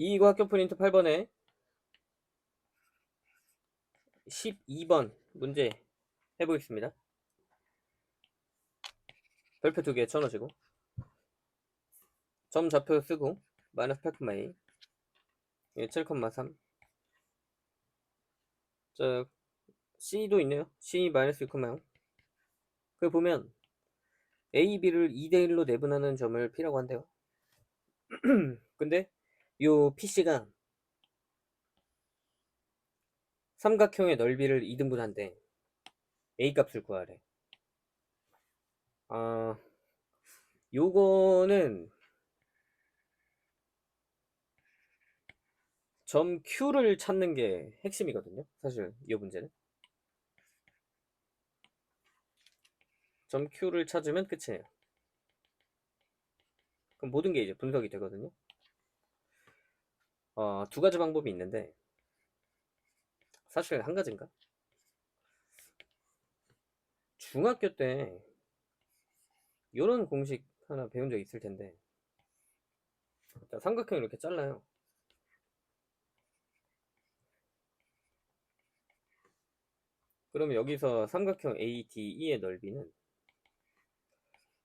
이거 학교 프린트 8번에 12번 문제 해보겠습니다. 별표 두 개 쳐넣으시고 점 좌표 쓰고 마이너스 8,2 7,3저 C도 있네요. C 마이너스 6,0그 보면 A, B를 2대1로 내분하는 점을 P라고 한대요. 근데 요 PC가 삼각형의 넓이를 2등분한대. A 값을 구하래. 아, 요거는 점 Q를 찾는 게 핵심이거든요. 사실 이 문제는. 점 Q를 찾으면 끝이에요. 그럼 모든 게 이제 분석이 되거든요. 어, 두 가지 방법이 있는데 사실 한 가지인가? 중학교 때 이런 공식 하나 배운 적 있을 텐데 자, 삼각형 이렇게 잘라요. 그러면 여기서 삼각형 ADE의 넓이는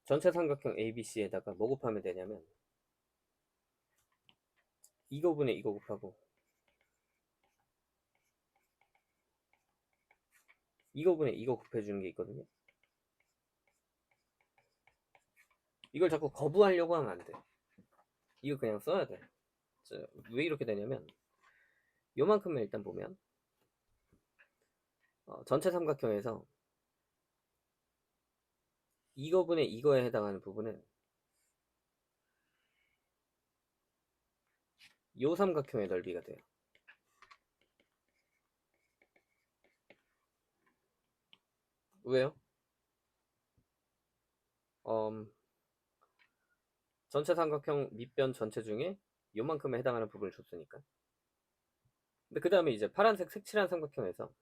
전체 삼각형 ABC에다가 뭐 곱하면 되냐면 이거 분의 이거 곱하고 이거 분의 이거 곱해주는 게 있거든요. 이걸 자꾸 거부하려고 하면 안 돼. 이거 그냥 써야 돼. 자, 왜 이렇게 되냐면 요만큼을 일단 보면 어, 전체 삼각형에서 이거분의 이거에 해당하는 부분은 요 삼각형의 넓이가 돼요. 왜요? 음, 전체 삼각형 밑변 전체 중에 요만큼에 해당하는 부분을 줬으니까. 근데 그 다음에 이제 파란색 색칠한 삼각형에서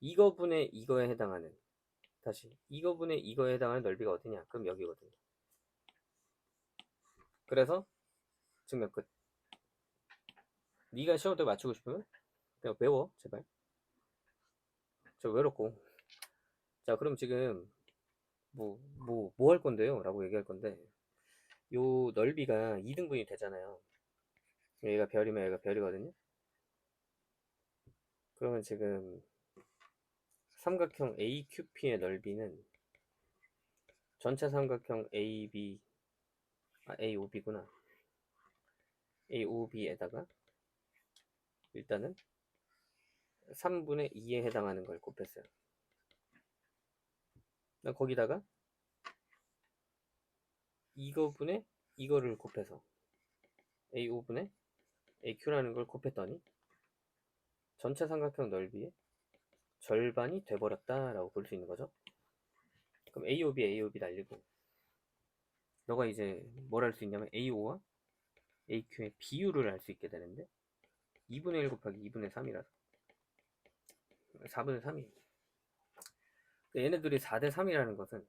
이거분의 이거에 해당하는 다시 이거분의 이거에 해당하는 넓이가 어디냐? 그럼 여기거든요. 그래서 증명 끝. 네가 시험 때 맞추고 싶으면 그냥 외워 제발. 저 외롭고. 자 그럼 지금 뭐 뭐 뭐 할 건데요? 라고 얘기할 건데 요 넓이가 2등분이 되잖아요. 얘가 별이면 얘가 별이거든요. 그러면 지금 삼각형 AQP의 넓이는 전체 삼각형 AB 아 AOB구나. AOB에다가 일단은 3분의 2에 해당하는 걸 곱했어요. 거기다가 이거분의 이거를 곱해서 A5분의 AQ라는 걸 곱했더니 전체 삼각형 넓이의 절반이 돼버렸다라고 볼 수 있는 거죠. 그럼 AOB, AOB 날리고 너가 이제 뭘 할 수 있냐면 AO와 AQ의 비율을 알 수 있게 되는데 2분의 1 곱하기 2분의 3이라서 4분의 3이 얘네들이 4대 3이라는 것은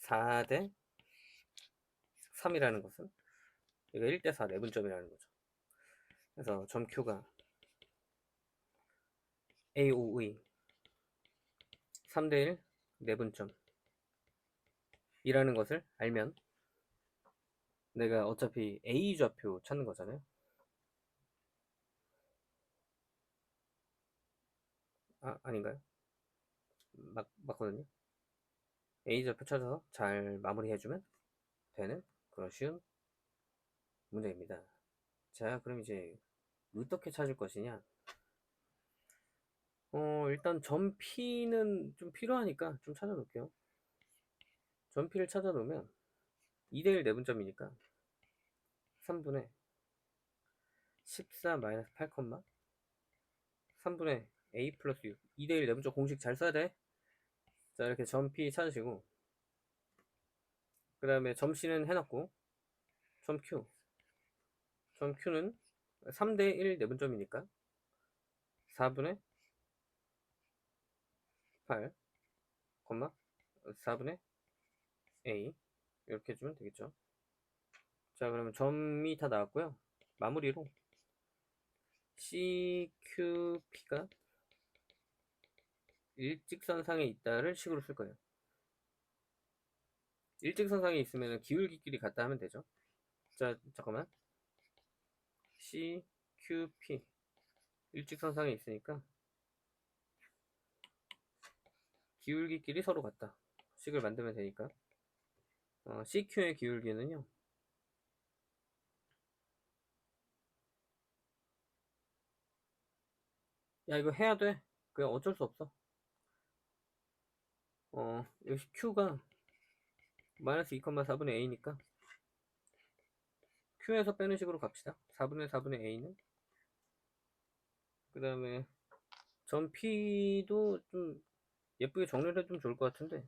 4대 3이라는 것은 이거 1대 4 내분점이라는 거죠. 그래서 점 Q가 AO의 3대 1 내분점 이라는 것을 알면 내가 어차피 A 좌표 찾는 거잖아요. 아, 아닌가요? 맞, 맞거든요. A 좌표 찾아서 잘 마무리해주면 되는 그런 쉬운 문제입니다. 자, 그럼 이제 어떻게 찾을 것이냐? 어, 일단 점 P는 좀 필요하니까 좀 찾아놓을게요. 점 P를 찾아놓으면 2대1 내분점이니까. 3분의 14 마이너스 8, 3분의 A 플러스 6 2대1 내분점 공식 잘 써야 돼. 자 이렇게 점 P 찾으시고. 그 다음에 점 C는 해놨고. 점 Q 점 Q는 3대1 내분점이니까. 4분의 8, 4분의 A 이렇게 해주면 되겠죠. 자, 그러면 점이 다 나왔고요. 마무리로 CQP가 일직선상에 있다를 식으로 쓸 거예요. 일직선상에 있으면 기울기끼리 같다 하면 되죠. 자, 잠깐만. CQP 일직선상에 있으니까 기울기끼리 서로 같다. 식을 만들면 되니까. 어, CQ의 기울기는요. 야, 이거 해야 돼. 그냥 어쩔 수 없어. 어, 역시 Q가 마이너스 2,4분의 A니까 Q에서 빼는 식으로 갑시다. 4분의 4분의 A는 그 다음에 점 P도 좀 예쁘게 정리를 해주면 좋을 것 같은데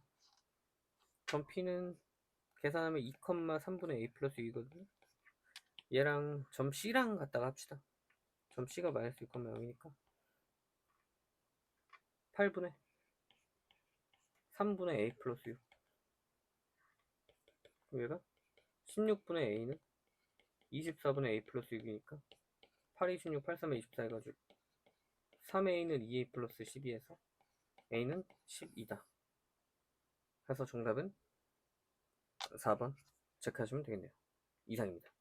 점 P는 계산하면 2,3분의 A 플러스 2거든요. 얘랑 점 C랑 갖다가 합시다. 점 C가 마이너스 2,0이니까 8분의 3분의 A 플러스 6 그럼 얘가 16분의 A는 24분의 A 플러스 6이니까 8, 26, 8, 3에 24 해가지고 3A는 2A 플러스 12에서 A는 12다 그래서 정답은 4번 체크하시면 되겠네요. 이상입니다